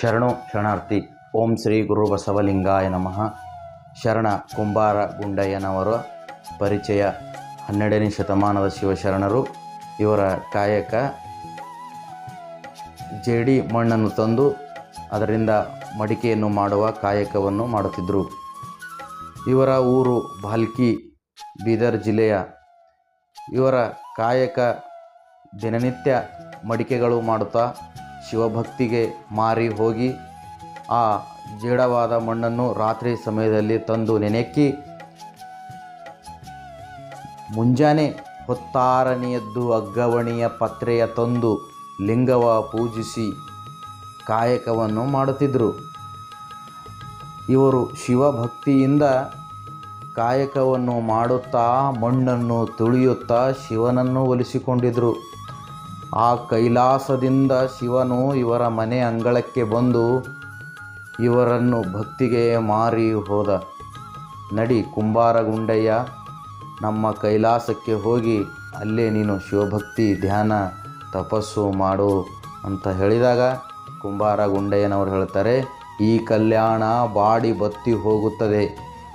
ಶರಣು ಶರಣಾರ್ಥಿ, ಓಂ ಶ್ರೀ ಗುರು ಬಸವಲಿಂಗಾಯ ನಮಃ. ಶರಣ ಕುಂಬಾರ ಗುಂಡಯ್ಯನವರ, ಪರಿಚಯ ಹನ್ನೆರಡನೇ ಶತಮಾನದ ಶಿವಶರಣರು, ಇವರ ಕಾಯಕ ಜೇಡಿ ಮಣ್ಣನ್ನು ತಂದು ಅದರಿಂದ ಮಡಿಕೆಯನ್ನು ಮಾಡುವ ಕಾಯಕವನ್ನು ಮಾಡುತ್ತಿದ್ದರು. ಇವರ ಊರು ಭಾಲ್ಕಿ ಬೀದರ್ ಜಿಲ್ಲೆಯ. ಇವರ ಕಾಯಕ ದಿನನಿತ್ಯ ಮಡಿಕೆಗಳು ಮಾಡುತ್ತಾ ಶಿವಭಕ್ತಿಗೆ ಮಾರಿ ಹೋಗಿ ಆ ಜೇಡವಾದ ಮಣ್ಣನ್ನು ರಾತ್ರಿ ಸಮಯದಲ್ಲಿ ತಂದು ನೆನೆಕ್ಕಿ ಮುಂಜಾನೆ ಹೊತ್ತಾರನೆಯದ್ದು ಅಗ್ಗವಣಿಯ ಪತ್ರೆಯ ತಂದು ಲಿಂಗವ ಪೂಜಿಸಿ ಕಾಯಕವನ್ನು ಮಾಡುತ್ತಿದ್ದರು ಇವರು ಶಿವಭಕ್ತಿಯಿಂದ ಕಾಯಕವನ್ನು ಮಾಡುತ್ತಾ ಮಣ್ಣನ್ನು ತುಳಿಯುತ್ತಾ ಶಿವನನ್ನು ಒಲಿಸಿಕೊಂಡಿದ್ದರು ಆ ಕೈಲಾಸದಿಂದ ಶಿವನು ಇವರ ಮನೆ ಅಂಗಳಕ್ಕೆ ಬಂದು ಇವರನ್ನು ಭಕ್ತಿಗೆ ಮಾರಿ ಹೋದ. ನಡಿ ಕುಂಬಾರಗುಂಡಯ್ಯ, ನಮ್ಮ ಕೈಲಾಸಕ್ಕೆ ಹೋಗಿ, ಅಲ್ಲೇ ನೀನು ಶಿವಭಕ್ತಿ ಧ್ಯಾನ ತಪಸ್ಸು ಮಾಡು ಅಂತ ಹೇಳಿದಾಗ ಕುಂಬಾರಗುಂಡಯ್ಯನವರು ಹೇಳ್ತಾರೆ, ಈ ಕಲ್ಯಾಣ ಬಾಡಿ ಬತ್ತಿ ಹೋಗುತ್ತದೆ.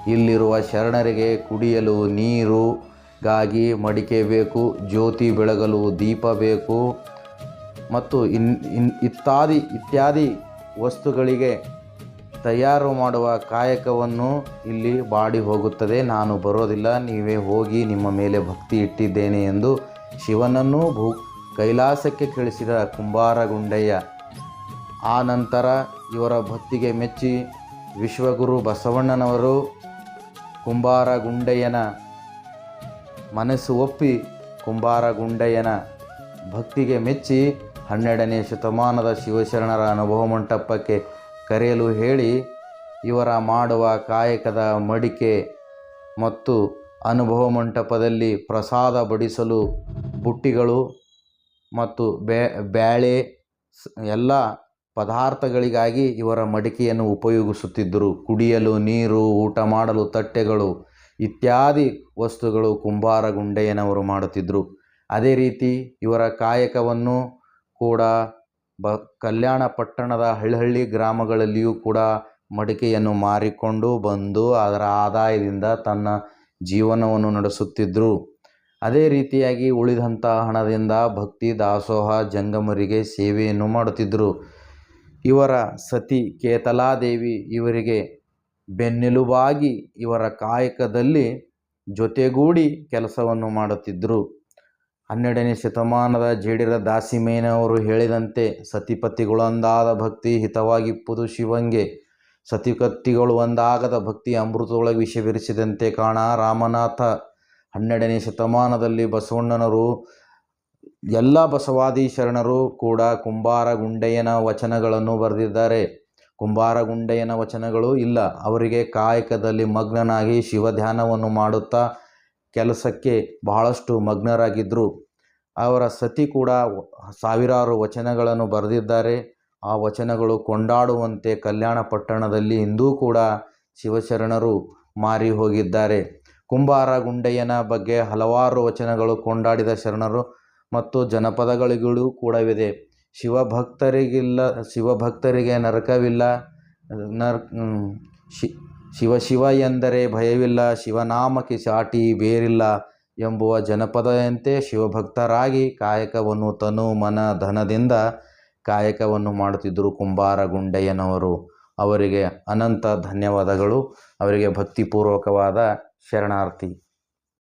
ಇಲ್ಲಿರುವ ಶರಣರಿಗೆ ಕುಡಿಯಲು ನೀರು ಗಾಗಿ ಮಡಿಕೆ ಬೇಕು, ಜ್ಯೋತಿ ಬೆಳಗಲು ದೀಪ ಬೇಕು ಮತ್ತು ಇನ್ ಇನ್, ಇತ್ಯಾದಿ ಇತ್ಯಾದಿ ವಸ್ತುಗಳಿಗೆ ತಯಾರು ಮಾಡುವ ಕಾಯಕವನ್ನು ಇಲ್ಲಿ ಬಾಡಿ ಹೋಗುತ್ತದೆ. ನಾನು ಬರೋದಿಲ್ಲ, ನೀವೇ ಹೋಗಿ ನಿಮ್ಮ ಮೇಲೆ ಭಕ್ತಿ ಇಟ್ಟಿದ್ದೇನೆ ಎಂದು ಶಿವನನ್ನು ಭೂ ಕೈಲಾಸಕ್ಕೆ ಕಳಿಸಿದ ಕುಂಬಾರಗುಂಡಯ್ಯ. ಆ ನಂತರ ಇವರ ಭಕ್ತಿಗೆ ಮೆಚ್ಚಿ ವಿಶ್ವಗುರು ಬಸವಣ್ಣನವರು ಕುಂಬಾರಗುಂಡಯ್ಯನ ಮನಸ್ಸು ಒಪ್ಪಿ ಕುಂಬಾರ ಗುಂಡಯ್ಯನ ಭಕ್ತಿಗೆ ಮೆಚ್ಚಿ ಹನ್ನೆರಡನೇ ಶತಮಾನದ ಶಿವಶರಣರ ಅನುಭವ ಮಂಟಪಕ್ಕೆ ಕರೆಯಲು ಹೇಳಿ, ಇವರ ಮಾಡುವ ಕಾಯಕದ ಮಡಿಕೆ ಮತ್ತು ಅನುಭವ ಮಂಟಪದಲ್ಲಿ ಪ್ರಸಾದ ಬಡಿಸಲು ಬುಟ್ಟಿಗಳು ಮತ್ತು ಬೇ ಬ್ಯಾಳೆ ಎಲ್ಲ ಪದಾರ್ಥಗಳಿಗಾಗಿ ಇವರ ಮಡಿಕೆಯನ್ನು ಉಪಯೋಗಿಸುತ್ತಿದ್ದರು. ಕುಡಿಯಲು ನೀರು, ಊಟ ಮಾಡಲು ತಟ್ಟೆಗಳು ಇತ್ಯಾದಿ ವಸ್ತುಗಳು ಕುಂಬಾರ ಗುಂಡೆಯನವರು ಮಾಡುತ್ತಿದ್ದರು. ಅದೇ ರೀತಿ ಇವರ ಕಾಯಕವನ್ನು ಕೂಡ ಬ, ಕಲ್ಯಾಣ ಪಟ್ಟಣದ ಹಳ್ಳಿಹಳ್ಳಿ ಗ್ರಾಮಗಳಲ್ಲಿಯೂ ಕೂಡ ಮಡಿಕೆಯನ್ನು ಮಾರಿಕೊಂಡು ಬಂದು ಅದರ ಆದಾಯದಿಂದ ತನ್ನ ಜೀವನವನ್ನು ನಡೆಸುತ್ತಿದ್ದರು ಅದೇ ರೀತಿಯಾಗಿ ಉಳಿದಂಥ ಹಣದಿಂದ ಭಕ್ತಿ, ದಾಸೋಹ, ಜಂಗಮರಿಗೆ ಸೇವೆಯನ್ನು ಮಾಡುತ್ತಿದ್ದರು ಇವರ ಸತಿ ಕೇತಲಾದೇವಿ ಇವರಿಗೆ ಬೆನ್ನೆಲುಬಾಗಿ ಇವರ ಕಾಯಕದಲ್ಲಿ ಜೊತೆಗೂಡಿ ಕೆಲಸವನ್ನು ಮಾಡುತ್ತಿದ್ದರು. ಹನ್ನೆರಡನೇ ಶತಮಾನದ ಜೇಡಿರ ದಾಸಿಮೇನವರು ಹೇಳಿದಂತೆ, ಸತಿಪತಿಗಳೊಂದಾದ ಭಕ್ತಿ ಹಿತವಾಗಿಪ್ಪುದು ಶಿವಂಗೆ. ಸತಿಕತ್ತಿಗಳು ಒಂದಾಗದ ಭಕ್ತಿ ಅಮೃತದೊಳಗೆ ವಿಷವಿರಿಸಿದಂತೆ ಕಾಣ ರಾಮನಾಥ. ಹನ್ನೆರಡನೇ ಶತಮಾನದಲ್ಲಿ ಬಸವಣ್ಣನರು, ಎಲ್ಲ ಬಸವಾದಿ ಶರಣರು ಕೂಡ ಕುಂಬಾರ ಗುಂಡಯ್ಯನ ವಚನಗಳನ್ನು ಬರೆದಿದ್ದಾರೆ. ಕುಂಬಾರಗುಂಡಯ್ಯನ ವಚನಗಳು ಇಲ್ಲ. ಅವರಿಗೆ ಕಾಯಕದಲ್ಲಿ ಮಗ್ನನಾಗಿ ಶಿವಧ್ಯಾನವನ್ನು ಮಾಡುತ್ತಾ ಕೆಲಸಕ್ಕೆ ಬಹಳಷ್ಟು ಮಗ್ನರಾಗಿದ್ದರು ಅವರ ಸತಿ ಕೂಡ ಸಾವಿರಾರು ವಚನಗಳನ್ನು ಬರೆದಿದ್ದಾರೆ. ಆ ವಚನಗಳು ಕೊಂಡಾಡುವಂತೆ ಕಲ್ಯಾಣ ಪಟ್ಟಣದಲ್ಲಿ ಇಂದೂ ಕೂಡ ಶಿವಶರಣರು ಮಾರಿ ಹೋಗಿದ್ದಾರೆ. ಕುಂಬಾರ ಗುಂಡಯ್ಯನ ಬಗ್ಗೆ ಹಲವಾರು ವಚನಗಳು ಕೊಂಡಾಡಿದ ಶರಣರು ಮತ್ತು ಜನಪದಗಳಿಗೂ ಕೂಡವಿದೆ. ಶಿವಭಕ್ತರಿಗಿಲ್ಲ, ಶಿವಭಕ್ತರಿಗೆ ನರಕವಿಲ್ಲ, ನರ್ ಶಿ, ಶಿವ ಶಿವ ಎಂದರೆ ಭಯವಿಲ್ಲ, ಶಿವನಾಮಕ್ಕೆ ಸಾಟಿ ಬೇರಿಲ್ಲ ಎಂಬುವ ಜನಪದಯಂತೆ ಶಿವಭಕ್ತರಾಗಿ ಕಾಯಕವನ್ನು ತನು ಮನ ಧನದಿಂದ ಕಾಯಕವನ್ನು ಮಾಡುತ್ತಿದ್ದರು ಕುಂಬಾರ ಗುಂಡಯ್ಯನವರು ಅವರಿಗೆ ಅನಂತ ಧನ್ಯವಾದಗಳು. ಅವರಿಗೆ ಭಕ್ತಿಪೂರ್ವಕವಾದ ಶರಣಾರ್ಥಿ.